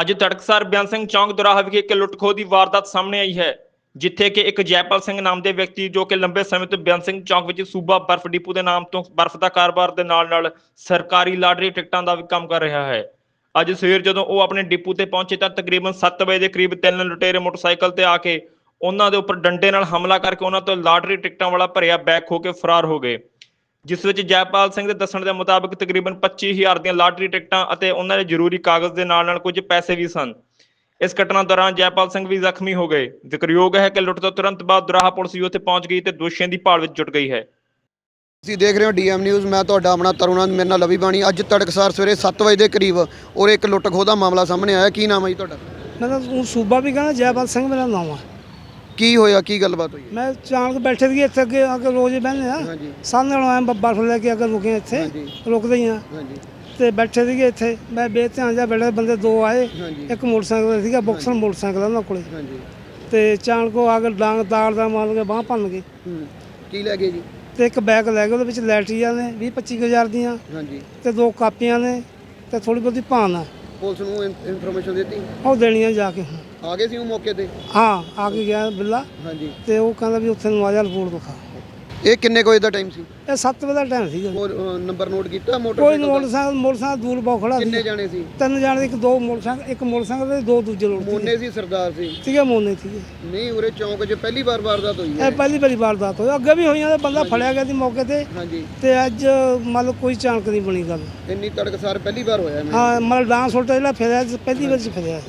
ਅੱਜ ਤੜਕਸਰ ਬਿਆਨ ਸਿੰਘ ਚੌਂਕ ਦੁਰਾਹਾ ਵਿਖੇ ਇੱਕ ਲੁੱਟਖੋ ਦੀ ਵਾਰਦਾਤ ਸਾਹਮਣੇ ਆਈ ਹੈ, ਜਿੱਥੇ ਕਿ ਇੱਕ ਜੈਪਾਲ ਸਿੰਘ ਨਾਮ ਦੇ ਵਿਅਕਤੀ ਜੋ ਕਿ ਲੰਬੇ ਸਮੇਂ ਤੋਂ ਬਿਆਨ ਸਿੰਘ ਚੌਂਕ ਵਿੱਚ ਸੂਬਾ ਬਰਫ਼ ਡਿਪੂ ਦੇ ਨਾਮ ਤੋਂ ਬਰਫ਼ ਦਾ ਕਾਰੋਬਾਰ ਦੇ ਨਾਲ-ਨਾਲ ਸਰਕਾਰੀ ਲਾਟਰੀ ਟਿਕਟਾਂ ਦਾ ਵੀ ਕੰਮ ਕਰ ਰਿਹਾ ਹੈ। ਅੱਜ ਸਵੇਰ ਜਦੋਂ ਉਹ ਆਪਣੇ ਡਿਪੂ ਤੇ ਪਹੁੰਚੇ ਤਾਂ ਤਕਰੀਬਨ 7 ਵਜੇ ਦੇ ਕਰੀਬ ਤਿੰਨ ਲੁਟੇਰੇ ਮੋਟਰਸਾਈਕਲ ਤੇ ਆ ਕੇ ਉਹਨਾਂ ਦੇ ਉੱਪਰ ਡੰਡੇ ਨਾਲ ਹਮਲਾ ਕਰਕੇ ਉਹਨਾਂ ਤੋਂ ਲਾਟਰੀ ਟਿਕਟਾਂ ਵਾਲਾ ਭਰਿਆ ਬੈਗ ਖੋ ਕੇ ਫਰਾਰ ਹੋ ਗਏ। ਜਿਸ ਵਿੱਚ ਜੈਪਾਲ ਸਿੰਘ ਦੇ ਦੱਸਣ ਦੇ ਮੁਤਾਬਕ ਤਕਰੀਬਨ 25000 ਦੀਆਂ ਲਾਟਰੀ ਟਿਕਟਾਂ ਅਤੇ ਉਹਨਾਂ ਦੇ ਜ਼ਰੂਰੀ ਕਾਗਜ਼ ਦੇ ਨਾਲ ਨਾਲ ਕੁਝ ਪੈਸੇ ਵੀ ਸਨ। ਇਸ ਘਟਨਾ ਦੌਰਾਨ ਜੈਪਾਲ ਸਿੰਘ ਵੀ ਜ਼ਖਮੀ ਹੋ ਗਏ। ਜ਼ਿਕਰਯੋਗ ਹੈ ਕਿ ਲੁੱਟ ਤੋਂ ਤੁਰੰਤ ਬਾਅਦ ਦੁਰਾਹਾ ਪੁਲਿਸ ਵੀ ਉੱਥੇ ਪਹੁੰਚ ਗਈ ਤੇ ਦੋਸ਼ੀਆਂ ਦੀ ਭਾਲ ਵਿੱਚ ਜੁਟ ਗਈ ਹੈ। ਤੁਸੀਂ ਦੇਖ ਰਹੇ ਹੋ ਡੀਐਮ ਨਿਊਜ਼ ਮੈਂ ਤੁਹਾਡਾ ਆਪਣਾ ਤਰੁਣਾਂ ਮੇਰੇ ਨਾਲ ਲਵੀ ਬਾਣੀ। ਅੱਜ ਤੜਕਸਾਰ ਸਵੇਰੇ 7 ਵਜੇ ਦੇ ਕਰੀਬ ਔਰ ਇੱਕ ਲੁੱਟ ਖੋਹ ਦਾ ਮਾਮਲਾ ਸਾਹਮਣੇ ਆਇਆ। ਕੀ ਨਾਮ ਹੈ ਜੀ ਤੁਹਾਡਾ? ਮੈਂ ਤਾਂ ਉਹ ਸੂਬਾ ਵੀ ਕਹਿੰਦਾ ਜੈਪਾਲ ਸਿੰਘ ਮੇਰਾ ਨਾਮ ਆ। ਕੀ ਹੋਇਆ ਕੀ ਗੱਲਬਾਤ ਹੋਈ ਮੈਂ ਚਾਣਕ ਬੈਠੇ ਸੀਗੇ ਇੱਥੇ ਅੱਗੇ ਆ ਕੇ ਰੋਜ਼ ਬਹਿੰਦੇ ਆ। ਹਾਂਜੀ। ਸਾਹਮਣੇ ਵਾਲਾ ਆਇਆ ਬਰਫ ਲੈ ਕੇ ਅਗਰ ਰੁਕੇ ਇੱਥੇ ਹਾਂਜੀ। ਰੁਕਦੇ ਹੀ ਆ। ਹਾਂਜੀ। ਤੇ ਬੈਠੇ ਸੀਗੇ ਇੱਥੇ। ਮੈਂ ਬੇਧਿਆਨ ਜਾ ਬੈਠੇ ਬੰਦੇ ਦੋ ਆਏ। ਹਾਂਜੀ। ਇੱਕ ਮੋਟਰਸਾਈਕਲ ਸੀਗਾ ਬੌਕਸਰ ਮੋਟਰਸਾਈਕਲ ਆ ਉਹਨਾਂ ਕੋਲੇ। ਹਾਂਜੀ। ਤੇ ਚਾਣਕੋ ਆ ਕੇ ਡਾਂਗ ਤਾੜ ਦਾ ਮਾਰ ਕੇ ਬਾਹ ਭੰਨ ਗਏ। ਹੂੰ। ਕੀ ਲੈ ਗਏ ਜੀ? ਤੇ ਇੱਕ ਬੈਗ ਲੈ ਗਏ ਉਹਦੇ ਵਿੱਚ ਲੈਟਰੀਆਂ ਨੇ 20 25000 ਦੀਆਂ। ਹਾਂਜੀ। ਤੇ ਦੋ ਕਾਪੀਆਂ ਨੇ ਤੇ ਥੋੜੀ ਬਹੁਤੀ ਭਾਨ ਆ। ਪੁਲਿਸ ਨੂੰ ਇਨਫੋਰਮੇਸ਼ਨ ਦਿੱਤੀ? ਉਹ ਦੇਣੀਆਂ ਜਾ ਕੇ। ਹੁਣ। ਆ ਗਏ ਸੀ ਉਹ ਮੌਕੇ ਤੇ? ਹਾਂ ਆ ਕੇ ਗਿਆ ਬਿੱਲਾ। ਹਾਂਜੀ। ਤੇ ਉਹ ਕਹਿੰਦਾ ਵੀ ਉੱਥੇ ਨੂੰ ਆ ਜਾ ਰਿਪੋਰਟ ਦਿਖਾ। ਇਹ ਕਿੰਨੇ ਕੁ ਵਜੇ ਦਾ ਟਾਈਮ ਸੀ? ਇਹ 7 ਵਜੇ ਦਾ ਟਾਈਮ ਸੀਗਾ। ਹੋਰ ਨੰਬਰ ਨੋਟ ਕੀਤਾ ਕੋਈ ਮੋਟਰਸਾਈਕਲ ਦਾ? ਮੋਟਰਸਾਈਕਲ ਮੋਟਰਸਾਈਕਲ ਦੂਰ ਬਹੁਤ ਖੜਾ ਕਿੰਨੇ ਸੀ ਜਾਣੇ ਸੀ? ਤਿੰਨ ਜਾਣੇ ਇੱਕ ਦੋ ਮੋਟਰਸਾਈਕਲ ਇੱਕ ਮੋਟਰਸਾਈਕਲ ਤੇ ਦੋ ਦੂਜੇ ਲੋਕ ਮੋਨੇ ਸੀ ਸਰਦਾਰ ਸੀ? ਸੀਗੇ ਮੋਨੇ ਸੀਗੇ। ਨਹੀਂ ਉਰੇ ਚੌਂਕ 'ਚ ਪਹਿਲੀ ਵਾਰ ਵਾਰਦਾਤ ਹੋਈ ਹੈ। ਇਹ ਪਹਿਲੀ ਵਾਰੀ ਵਾਰਦਾਤ ਹੋਈ। ਅੱਗੇ ਵੀ ਹੋਈਆਂ ਤੇ ਬੰਦਾ ਫੜਿਆ ਗਿਆ ਸੀ ਮੌਕੇ ਤੇ। ਹਾਂਜੀ। ਤੇ ਅੱਜ ਮਤਲਬ ਕੋਈ ਚਾਣਕ ਨਹੀਂ ਬਣੀ ਗੱਲ। ਇੰਨੀ ਤੜਕਸਾਰ ਪਹਿਲੀ ਵਾਰ ਹੋਇਆ ਮੈਂ ਹਾਂ ਮਤਲਬ ਡਾਂਸ ਉਲਟਾ ਜਿਹੜਾ ਫਿਰਿਆ ਪਹਿਲੀ ਵਾਰ ਚ ਫਿਰਿਆ।